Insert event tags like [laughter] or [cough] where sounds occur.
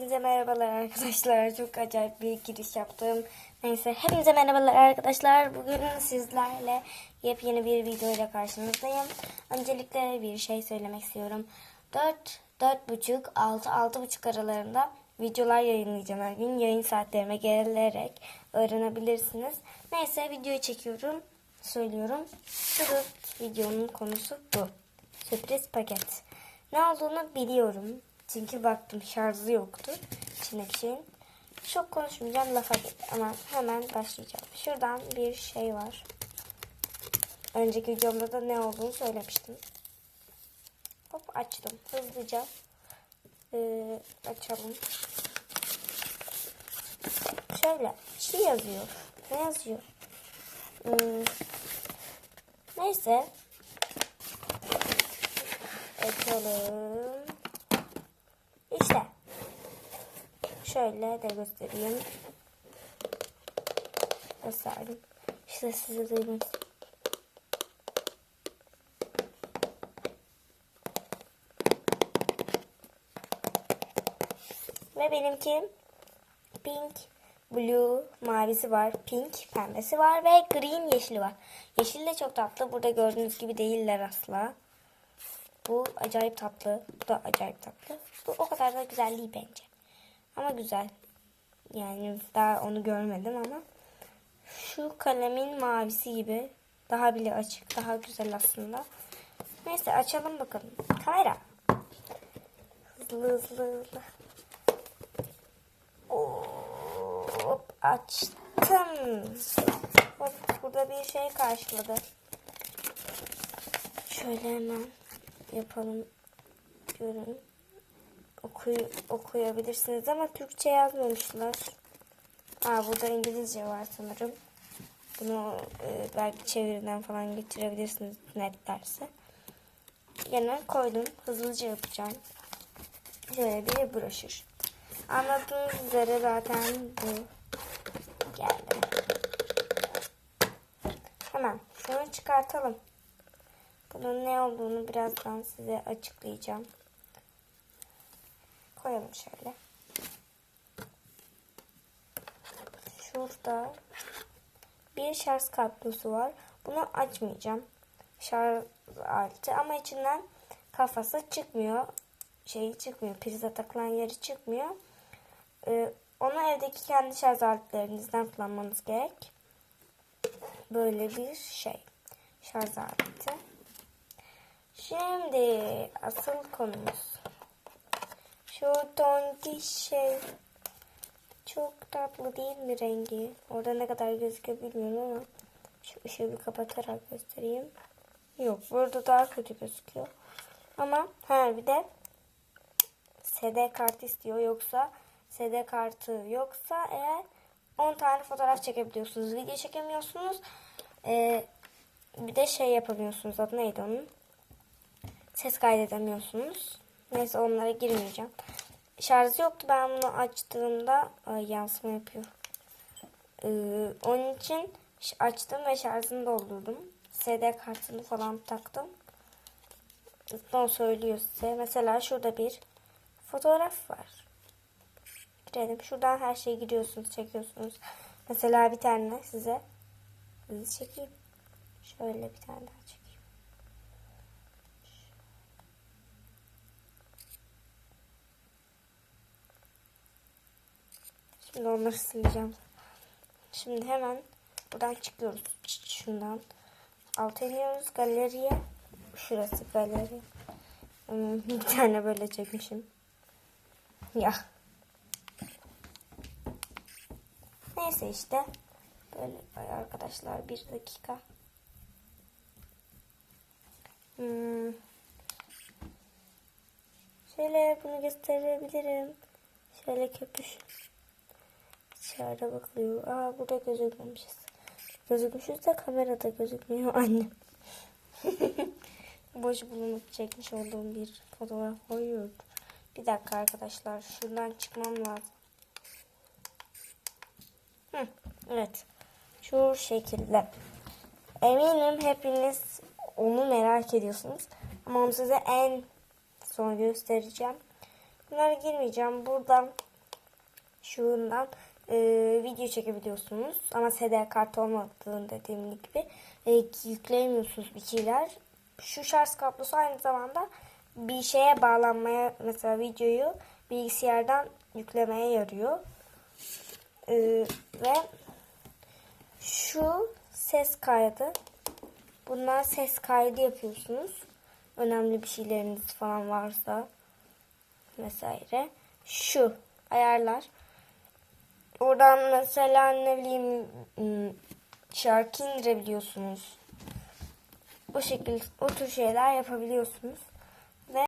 Hepinize merhabalar arkadaşlar. Çok acayip bir giriş yaptım. Neyse hepinize merhabalar arkadaşlar. Bugün sizlerle yepyeni bir video ile karşınızdayım. Öncelikle bir şey söylemek istiyorum. 4, 4.30, 6, 6.30 aralarında videolar yayınlayacağım her gün. Yayın saatlerime gelerek öğrenebilirsiniz. Neyse videoyu çekiyorum. Söylüyorum. Sırf videonun konusu bu. Sürpriz paket. Ne olduğunu biliyorum. Çünkü baktım şarjı yoktu. İçindeki şeyin. Çok konuşmayacağım lafa ama hemen başlayacağım. Şuradan bir şey var. Önceki videomda da ne olduğunu söylemiştim. Hop açtım. Hızlıca ee, açalım. Şöyle şey yazıyor. Ne yazıyor? Hmm. Neyse. Açalım. İşte. Şöyle de göstereyim. Gösterdim. İşte size duymak Ve benimki pink, blue, mavisi var. Pink, pembesi var ve green, yeşili var. Yeşil de çok tatlı. Burada gördüğünüz gibi değiller asla. Bu acayip tatlı. Bu da acayip tatlı. Bu o kadar da güzel değil bence. Ama güzel. Yani daha onu görmedim ama. Şu kalemin mavisi gibi. Daha bile açık. Daha güzel aslında. Neyse açalım bakalım. Kamera. Hızlı hızlı hızlı. Hop açtım. Hop burada bir şey karşıladı. Şöyle hemen yapalım. Görün. Okuy okuyabilirsiniz ama Türkçe yazmamışlar. Aa burada İngilizce var sanırım. Bunu e, belki çeviriden falan getirebilirsiniz net derse. Yine koydum. Hızlıca yapacağım. Şöyle bir broşür. Anladığınız üzere zaten bu geldi. Hemen şunu çıkartalım. Bunun ne olduğunu birazdan size açıklayacağım. Koyalım şöyle. Şurada bir şarj kablosu var. Bunu açmayacağım. Şarj aleti ama içinden kafası çıkmıyor. Şeyi çıkmıyor. Prize takılan yeri çıkmıyor. Ee, onu evdeki kendi şarj aletlerinizden kullanmanız gerek. Böyle bir şey. Şarj aleti. Şimdi asıl konumuz. Şu tontiş şey. Çok tatlı değil mi rengi? Orada ne kadar gözüküyor bilmiyorum ama şu ışığı bir kapatarak göstereyim. Yok burada daha kötü gözüküyor. Ama ha bir de SD kart istiyor yoksa SD kartı yoksa eğer 10 tane fotoğraf çekebiliyorsunuz. Video çekemiyorsunuz. Ee, bir de şey yapamıyorsunuz. Adı neydi onun? Ses kaydedemiyorsunuz. Neyse onlara girmeyeceğim. Şarjı yoktu. Ben bunu açtığımda ay, yansıma yapıyor. Ee, onun için açtım ve şarjını doldurdum. SD kartını falan taktım. Son söylüyor size. Mesela şurada bir fotoğraf var. Girelim. Şuradan her şeyi giriyorsunuz, çekiyorsunuz. Mesela bir tane size hızlı çekeyim. Şöyle bir tane daha çekeyim. Şimdi onları sileceğim. Şimdi hemen buradan çıkıyoruz. Şundan. Alta iniyoruz galeriye. Şurası galeri. Hmm, [laughs] Bir tane böyle çekmişim. Ya. Neyse işte. Böyle arkadaşlar bir dakika. Hmm. Şöyle bunu gösterebilirim. Şöyle köpüş. Dışarıda bakılıyor. Aa burada gözükmemişiz. Gözükmüşüz de kamerada gözükmüyor [laughs] annem. [laughs] Boş bulunup çekmiş olduğum bir fotoğraf koyuyorum. Bir dakika arkadaşlar. Şuradan çıkmam lazım. Hı, evet. Şu şekilde. Eminim hepiniz onu merak ediyorsunuz. Ama onu size en son göstereceğim. Bunlara girmeyeceğim. Buradan şundan e, video çekebiliyorsunuz. Ama SD kart olmadığını dediğim gibi e, yükleyemiyorsunuz bir şeyler. Şu şarj kablosu aynı zamanda bir şeye bağlanmaya mesela videoyu bilgisayardan yüklemeye yarıyor. E, ve şu ses kaydı. Bunlar ses kaydı yapıyorsunuz. Önemli bir şeyleriniz falan varsa vesaire. Şu ayarlar. Oradan mesela ne bileyim şarkı indirebiliyorsunuz. Bu şekilde o tür şeyler yapabiliyorsunuz.